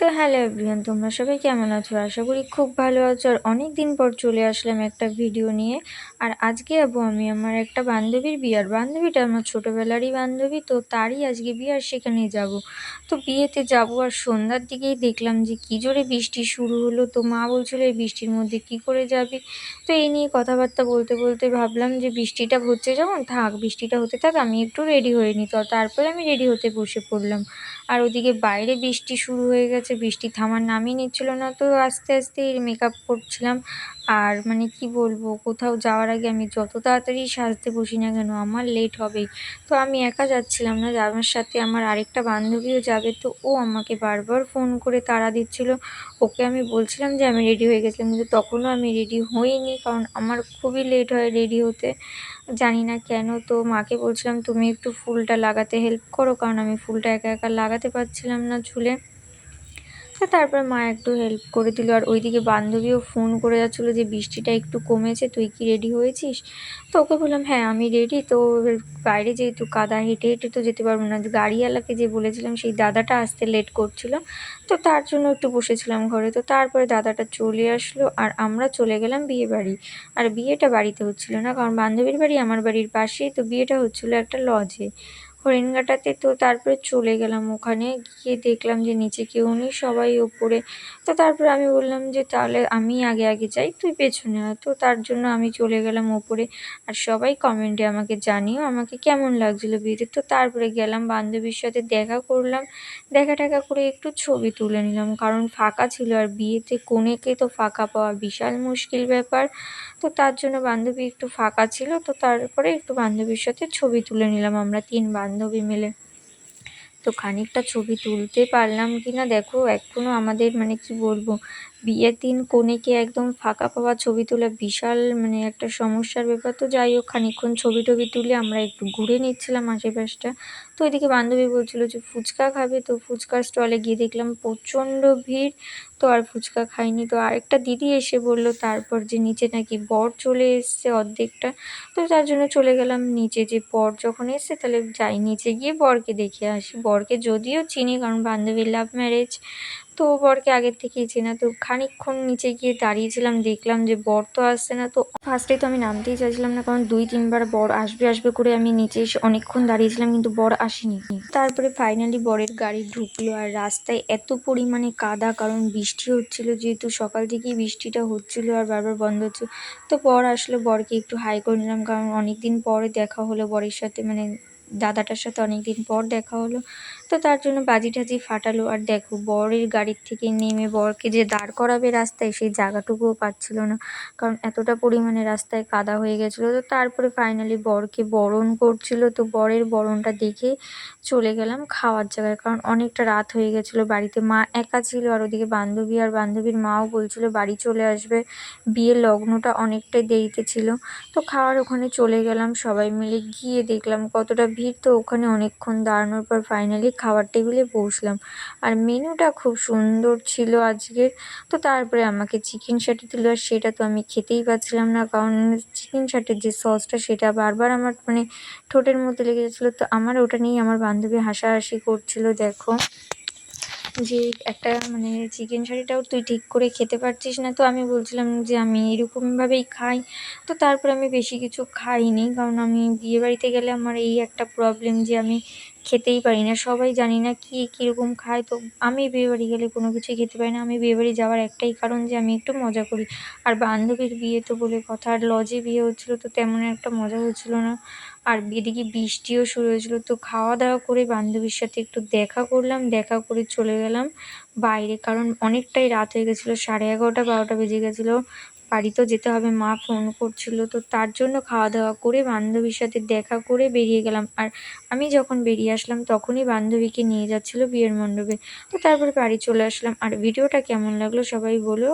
তো hello everyone, তোমরা সবাই কেমন আছো? আশা করি খুব ভালো আছো। আর অনেক দিন পর চলে আসলাম একটা ভিডিও নিয়ে। আর আজকে যাব আমি আমার একটা বান্ধবীর বিয়ার বান্ধবীটা আমার ছোটোবেলারই বান্ধবী, তো তারই আজকে বিয়ে, আর সেখানেই যাব। তো বিয়েতে যাব, আর সন্ধ্যার দিকেই দেখলাম যে কী জোরে বৃষ্টি শুরু হলো। তো মা বলছিল, এই বৃষ্টির মধ্যে কি করে যাবি? তো এই নিয়ে কথাবার্তা বলতে বলতে ভাবলাম যে, বৃষ্টিটা হচ্ছে যখন থাক, বৃষ্টিটা হতে থাক, আমি একটু রেডি হয়ে নিই তো তারপরে আমি রেডি হতে বসে পড়লাম। আর ওদিকে বাইরে বৃষ্টি শুরু হয়ে গেছে বৃষ্টি থামার নামই নিচ্ছিল না। তো আস্তে আস্তে মেকআপ করছিলাম। আর মানে কি বলব, কোথাও যাওয়ার আগে আমি যত তাড়াতাড়ি সাজতে বসি না কেন, আমার লেট হবেই। তো আমি একা যাচ্ছিলাম না আমার সাথে আমার আরেকটা বান্ধবীও যাবে, তো ও আমাকে বারবার ফোন করে তাড়া দিচ্ছিল। ওকে আমি বলছিলাম যে, আমি রেডি হয়ে গেছিলাম। কিন্তু তখনও আমি রেডি হইনি, কারণ আমার খুবই লেট হয় রেডি হতে। জানি না কেন, তো মাকে বলছিলাম, তুমি একটু ফুলটা লাগাতে হেল্প করো। কারণ আমি ফুলটা একা একা লাগাতে পারছিলাম না তো তারপর মা একটু হেল্প করে দিল। আর ওইদিকে বান্ধবীও ফোন করে যাচ্ছিল যে, বৃষ্টিটা একটু কমেছে, তুই কি রেডি হয়েছিস? তো ওকে বললাম হ্যাঁ আমি রেডি তো বাইরে যেহেতু কাদা, হেঁটে হেঁটে তো যেতে পারব না। গাড়িওয়ালাকে যে বলেছিলাম, সেই দাদাটা আসতে লেট করছিল। তো তার জন্য একটু বসেছিলাম ঘরে। তো তারপরে দাদাটা চলে আসলো। আর আমরা চলে গেলাম বিয়ে বাড়ি। আর বিয়েটা বাড়িতে হচ্ছিল না, কারণ বান্ধবীর বাড়ি আমার বাড়ির পাশেই। তো বিয়েটা হচ্ছিল একটা লজে হরিণঘাটাতে তো তারপরে চলে গেলাম। ওখানে গিয়ে দেখলাম যে নিচে কেউ নেই, সবাই ওপরে। তো তারপরে আমি বললাম যে, তাহলে আমি আগে আগে যাই, তুই পেছনে তো তার জন্য আমি চলে গেলাম ওপরে। আর সবাই কমেন্টে আমাকে জানিও, আমাকে কেমন লাগছিল বিয়েতে। তো তারপরে গেলাম বান্ধবীর সাথে দেখা করলাম। দেখা টেকা করে একটু ছবি তুলে নিলাম, কারণ ফাঁকা ছিল। আর বিয়েতে কোনেকে তো ফাঁকা পাওয়া বিশাল মুশকিল ব্যাপার। তো তার জন্য বান্ধবী একটু ফাঁকা ছিল। তো তারপরে একটু বান্ধবীর সাথে ছবি তুলে নিলাম। আমরা তিন বান্ধবী মিলে। তো খানিকটা ছবি তুলতে পারলাম কি না দেখো এখনও আমাদের মানে কি বলব বিয়ের দিন কনেকে একদম ফাঁকা পাওয়া ছবি তোলা বিশাল মানে একটা সমস্যার ব্যাপার। তো যাই হোক, খানিকক্ষণ ছবি টবি তুলে আমরা একটু ঘুরে নিচ্ছিলাম আশেপাশটা। তো ওইদিকে বান্ধবী বলছিল যে, ফুচকা খাবে। তো ফুচকার স্টলে গিয়ে দেখলাম প্রচণ্ড ভিড়। তো আর ফুচকা খাইনি। তো আরেকটা দিদি এসে বলল, তারপর যে নিচে নাকি বর চলে এসছে অর্ধেকটা। তো তার জন্য চলে গেলাম নিচে। যে বর যখন এসছে, তাহলে যাই নিচে গিয়ে বরকে দেখে আসি। বরকে যদিও চিনি, কারণ বান্ধবীর লাভ ম্যারেজ তো বরকে আগের থেকেই চেনা। তো খানিকক্ষণ নিচে গিয়ে দাঁড়িয়েছিলাম, দেখলাম যে বর তো আসছে না। তো ফার্স্টে তো আমি নামতেই চাইছিলাম না, কারণ দুই তিনবার বর আসবে আসবে করে আমি নিচে এসে অনেকক্ষণ দাঁড়িয়েছিলাম, কিন্তু বর আসেনি। তারপরে ফাইনালি বরের গাড়ি ঢুকলো, আর রাস্তায় এত পরিমাণে কাদা, কারণ বৃষ্টি হচ্ছিল, যেহেতু সকাল থেকেই বৃষ্টিটা হচ্ছিল আর বারবার বন্ধ হচ্ছিল তো বর আসলো, বরকে একটু হাই করে নিলাম, কারণ অনেকদিন পরে দেখা হলো বরের সাথে মানে দাদাটার সাথে অনেক দিন পর দেখা হলো। তো তার জন্য বাজি টাজি ফাটালো। আর দেখো, বরের গাড়ির থেকে নেমে বরকে যে দাঁড় করাবে রাস্তায়, সেই জায়গাটুকুও পাচ্ছিল না। কারণ এতটা পরিমাণে রাস্তায় কাদা হয়ে গেছিল। তো তারপরে ফাইনালি বরকে বরণ করছিল। তো বরের বরণটা দেখে চলে গেলাম খাওয়ার জায়গায়। কারণ অনেকটা রাত হয়ে গেছিল বাড়িতে। মা একা ছিল আর ওদিকে বান্ধবী আর বান্ধবীর মাও বলছিল বাড়ি চলে আসবে। বিয়ের লগ্নটা অনেকটাই দেরিতে ছিল। তো খাওয়ার ওখানে চলে গেলাম সবাই মিলে। গিয়ে দেখলাম কতটা ভিড়। তো ওখানে অনেকক্ষণ দাঁড়ানোর পর ফাইনালি খাবার টেবিলে বসলাম। আর মেনুটা খুব সুন্দর ছিল আজকের। তো তারপরে আমাকে চিকেন সাটি দিল। আর সেটা তো আমি খেতেই পাচ্ছিলাম না। কারণ চিকেন সাটির যে সসটা সেটা বারবার আমার মানে ঠোঁটের মধ্যে লেগে যাচ্ছিল। তো আমার ওটা নিয়েই আমার বান্ধবী হাসাহাসি করছিল, দেখো যে একটা মানে চিকেন শাড়িটাও তুই ঠিক করে খেতে পারছিস না। তো আমি বলছিলাম যে, আমি এরকমভাবেই খাই। তো তারপরে আমি বেশি কিছু খাইনি। কারণ আমি বিয়েবাড়িতে গেলে আমার এই একটা প্রবলেম যে, আমি খেতেই পারি না। সবাই জানি না কী, কীরকম খায়। তো আমি বিয়েবাড়ি গেলে কোনো কিছুই খেতে পারি না। আমি বিয়েবাড়ি যাওয়ার একটাই কারণ যে আমি একটু মজা করি। আর বান্ধবীর বিয়ে তো বলে কথা, আর লজে বিয়ে হচ্ছিল তো তেমন একটা মজা হচ্ছিল না। আর এদিকে বৃষ্টিও শুরু হয়েছিলো। তো খাওয়া দাওয়া করে বান্ধবীর সাথে একটু দেখা করলাম। দেখা করে চলে গেলাম বাইরে। কারণ অনেকটাই রাত হয়ে গেছিল। সাড়ে এগারোটা, বারোটা বেজে গেছিল। বাড়িতেও যেতে হবে, মা ফোন করছিল। তো তার জন্য খাওয়া দাওয়া করে বান্ধবীর সাথে দেখা করে বেরিয়ে গেলাম। আর আমি যখন বেরিয়ে আসলাম, তখনই বান্ধবীকে নিয়ে যাচ্ছিল বিয়ের মণ্ডপে। তো তারপরে বাড়ি চলে আসলাম। আর ভিডিওটা কেমন লাগল সবাই বলো।